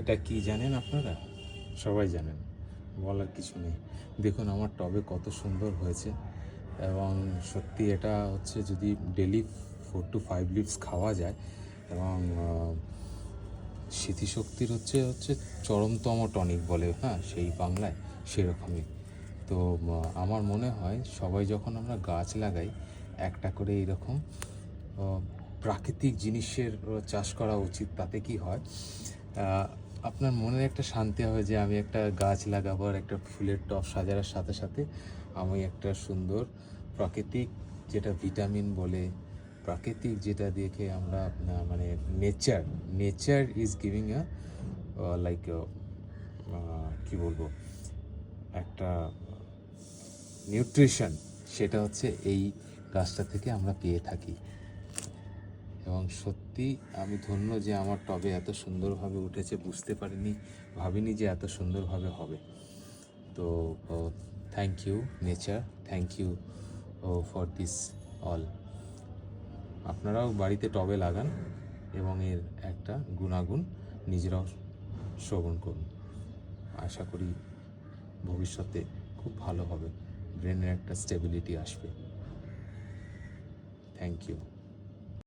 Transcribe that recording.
এটা কি জানেন আপনারা? সবাই জানেন, বলার কিছু নেই। দেখুন, আমার টবে কত সুন্দর হয়েছে এবং সত্যি এটা হচ্ছে যদি daily four to five leaves খাওয়া যায় এবং স্মৃতিশক্তির হচ্ছে হচ্ছে চরমতম টনিক বলে হ্যাঁ সেই বাংলায় সেরকমই। তো আমার মনে হয় সবাই যখন আমরা গাছ লাগাই, একটা করে এইরকম প্রাকৃতিক জিনিসের চাষ করা উচিত, তাতে কি হয় আপনার মনের একটা শান্তি হবে যে আমি একটা গাছ লাগাবো আর একটা ফুলের টব সাজানোর সাথে সাথে আমি একটা সুন্দর প্রাকৃতিক যেটা ভিটামিন বলে, প্রাকৃতিক যেটা দেখে আমরা মানে nature nature is giving a like কি বলব, একটা নিউট্রিশন সেটা হচ্ছে এই গাছটা থেকে আমরা পেয়ে থাকি। এবং সত্যি আমি ধন্য যে আমার টবে এত সুন্দরভাবে উঠেছে, বুঝতে পারিনি, ভাবিনি যে এত সুন্দরভাবে হবে। তো thank you nature thank you for this all আপনারাও বাড়িতে টবে লাগান এবং এর একটা গুণাগুণ নিজেরাও শ্রবণ করুন। আশা করি ভবিষ্যতে খুব ভালো হবে, ব্রেনের একটা স্টেবিলিটি আসবে। Thank you